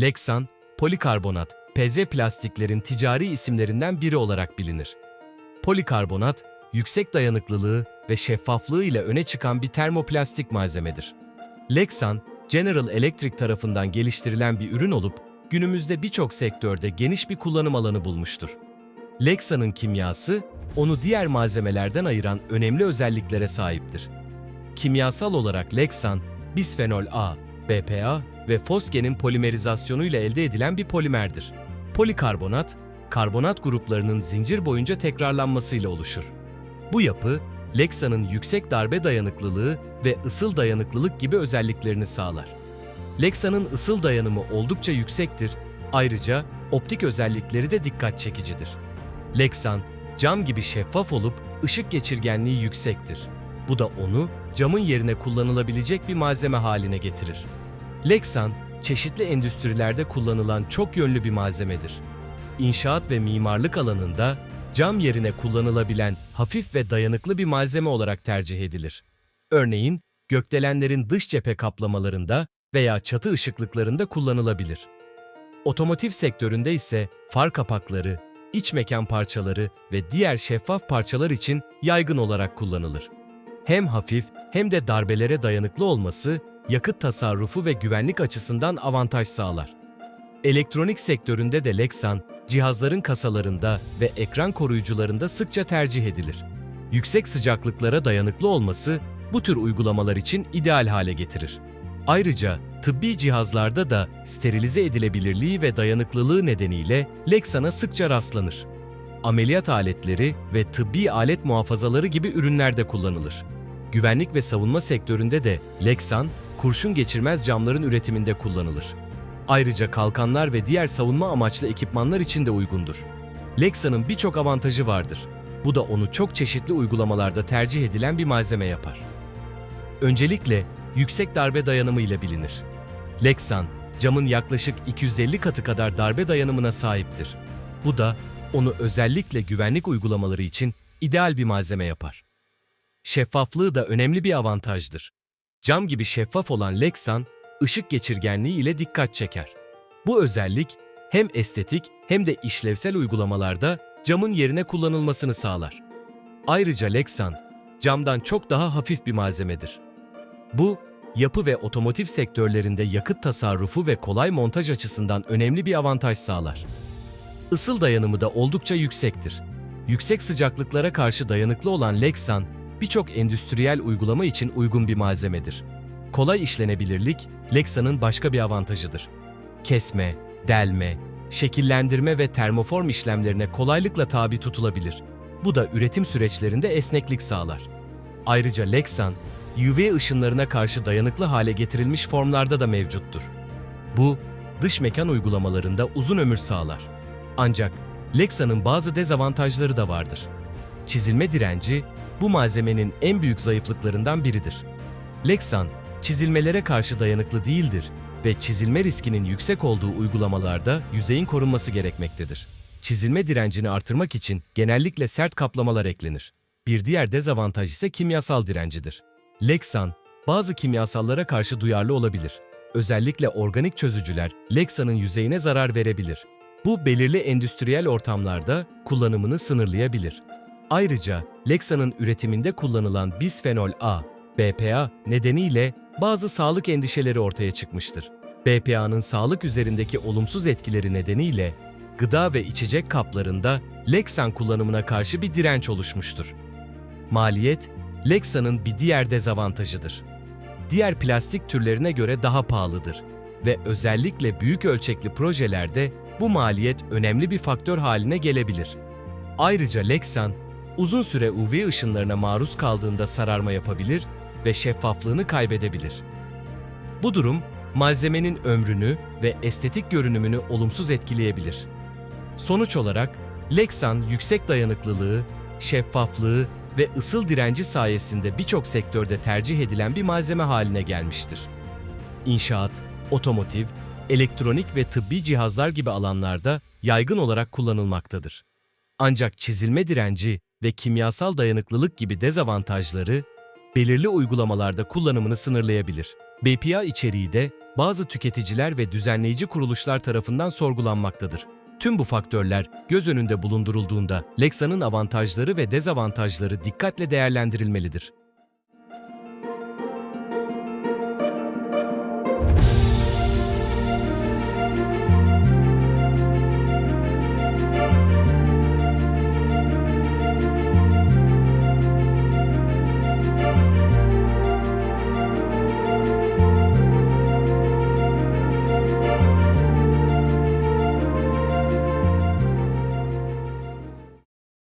Lexan, polikarbonat, PZ plastiklerin ticari isimlerinden biri olarak bilinir. Polikarbonat, yüksek dayanıklılığı ve şeffaflığı ile öne çıkan bir termoplastik malzemedir. Lexan, General Electric tarafından geliştirilen bir ürün olup günümüzde birçok sektörde geniş bir kullanım alanı bulmuştur. Lexan'ın kimyası, onu diğer malzemelerden ayıran önemli özelliklere sahiptir. Kimyasal olarak Lexan, bisfenol A, BPA ve fosgenin polimerizasyonuyla elde edilen bir polimerdir. Polikarbonat, karbonat gruplarının zincir boyunca tekrarlanmasıyla oluşur. Bu yapı, Lexan'ın yüksek darbe dayanıklılığı ve ısıl dayanıklılık gibi özelliklerini sağlar. Lexan'ın ısıl dayanımı oldukça yüksektir, ayrıca optik özellikleri de dikkat çekicidir. Lexan, cam gibi şeffaf olup ışık geçirgenliği yüksektir. Bu da onu camın yerine kullanılabilecek bir malzeme haline getirir. Lexan, çeşitli endüstrilerde kullanılan çok yönlü bir malzemedir. İnşaat ve mimarlık alanında cam yerine kullanılabilen hafif ve dayanıklı bir malzeme olarak tercih edilir. Örneğin, gökdelenlerin dış cephe kaplamalarında veya çatı ışıklıklarında kullanılabilir. Otomotiv sektöründe ise far kapakları, iç mekan parçaları ve diğer şeffaf parçalar için yaygın olarak kullanılır. Hem hafif hem de darbelere dayanıklı olması yakıt tasarrufu ve güvenlik açısından avantaj sağlar. Elektronik sektöründe de Lexan, cihazların kasalarında ve ekran koruyucularında sıkça tercih edilir. Yüksek sıcaklıklara dayanıklı olması bu tür uygulamalar için ideal hale getirir. Ayrıca tıbbi cihazlarda da sterilize edilebilirliği ve dayanıklılığı nedeniyle Lexan'a sıkça rastlanır. Ameliyat aletleri ve tıbbi alet muhafazaları gibi ürünlerde kullanılır. Güvenlik ve savunma sektöründe de Lexan, kurşun geçirmez camların üretiminde kullanılır. Ayrıca kalkanlar ve diğer savunma amaçlı ekipmanlar için de uygundur. Lexan'ın birçok avantajı vardır. Bu da onu çok çeşitli uygulamalarda tercih edilen bir malzeme yapar. Öncelikle yüksek darbe dayanımı ile bilinir. Lexan, camın yaklaşık 250 katı kadar darbe dayanımına sahiptir. Bu da onu özellikle güvenlik uygulamaları için ideal bir malzeme yapar. Şeffaflığı da önemli bir avantajdır. Cam gibi şeffaf olan Lexan, ışık geçirgenliği ile dikkat çeker. Bu özellik hem estetik hem de işlevsel uygulamalarda camın yerine kullanılmasını sağlar. Ayrıca Lexan, camdan çok daha hafif bir malzemedir. Bu, yapı ve otomotiv sektörlerinde yakıt tasarrufu ve kolay montaj açısından önemli bir avantaj sağlar. Isıl dayanımı da oldukça yüksektir. Yüksek sıcaklıklara karşı dayanıklı olan Lexan, birçok endüstriyel uygulama için uygun bir malzemedir. Kolay işlenebilirlik, Lexan'ın başka bir avantajıdır. Kesme, delme, şekillendirme ve termoform işlemlerine kolaylıkla tabi tutulabilir. Bu da üretim süreçlerinde esneklik sağlar. Ayrıca Lexan, UV ışınlarına karşı dayanıklı hale getirilmiş formlarda da mevcuttur. Bu, dış mekan uygulamalarında uzun ömür sağlar. Ancak Lexan'ın bazı dezavantajları da vardır. Çizilme direnci, bu malzemenin en büyük zayıflıklarından biridir. Lexan, çizilmelere karşı dayanıklı değildir ve çizilme riskinin yüksek olduğu uygulamalarda yüzeyin korunması gerekmektedir. Çizilme direncini artırmak için genellikle sert kaplamalar eklenir. Bir diğer dezavantaj ise kimyasal direncidir. Lexan, bazı kimyasallara karşı duyarlı olabilir. Özellikle organik çözücüler Lexan'ın yüzeyine zarar verebilir. Bu belirli endüstriyel ortamlarda kullanımını sınırlayabilir. Ayrıca Lexan'ın üretiminde kullanılan bisfenol A, BPA nedeniyle bazı sağlık endişeleri ortaya çıkmıştır. BPA'nın sağlık üzerindeki olumsuz etkileri nedeniyle gıda ve içecek kaplarında Lexan kullanımına karşı bir direnç oluşmuştur. Maliyet, Lexan'ın bir diğer dezavantajıdır. Diğer plastik türlerine göre daha pahalıdır ve özellikle büyük ölçekli projelerde bu maliyet önemli bir faktör haline gelebilir. Ayrıca Lexan, uzun süre UV ışınlarına maruz kaldığında sararma yapabilir ve şeffaflığını kaybedebilir. Bu durum malzemenin ömrünü ve estetik görünümünü olumsuz etkileyebilir. Sonuç olarak Lexan yüksek dayanıklılığı, şeffaflığı ve ısıl direnci sayesinde birçok sektörde tercih edilen bir malzeme haline gelmiştir. İnşaat, otomotiv, elektronik ve tıbbi cihazlar gibi alanlarda yaygın olarak kullanılmaktadır. Ancak çizilme direnci ve kimyasal dayanıklılık gibi dezavantajları belirli uygulamalarda kullanımını sınırlayabilir. BPA içeriği de bazı tüketiciler ve düzenleyici kuruluşlar tarafından sorgulanmaktadır. Tüm bu faktörler göz önünde bulundurulduğunda Lexa'nın avantajları ve dezavantajları dikkatle değerlendirilmelidir.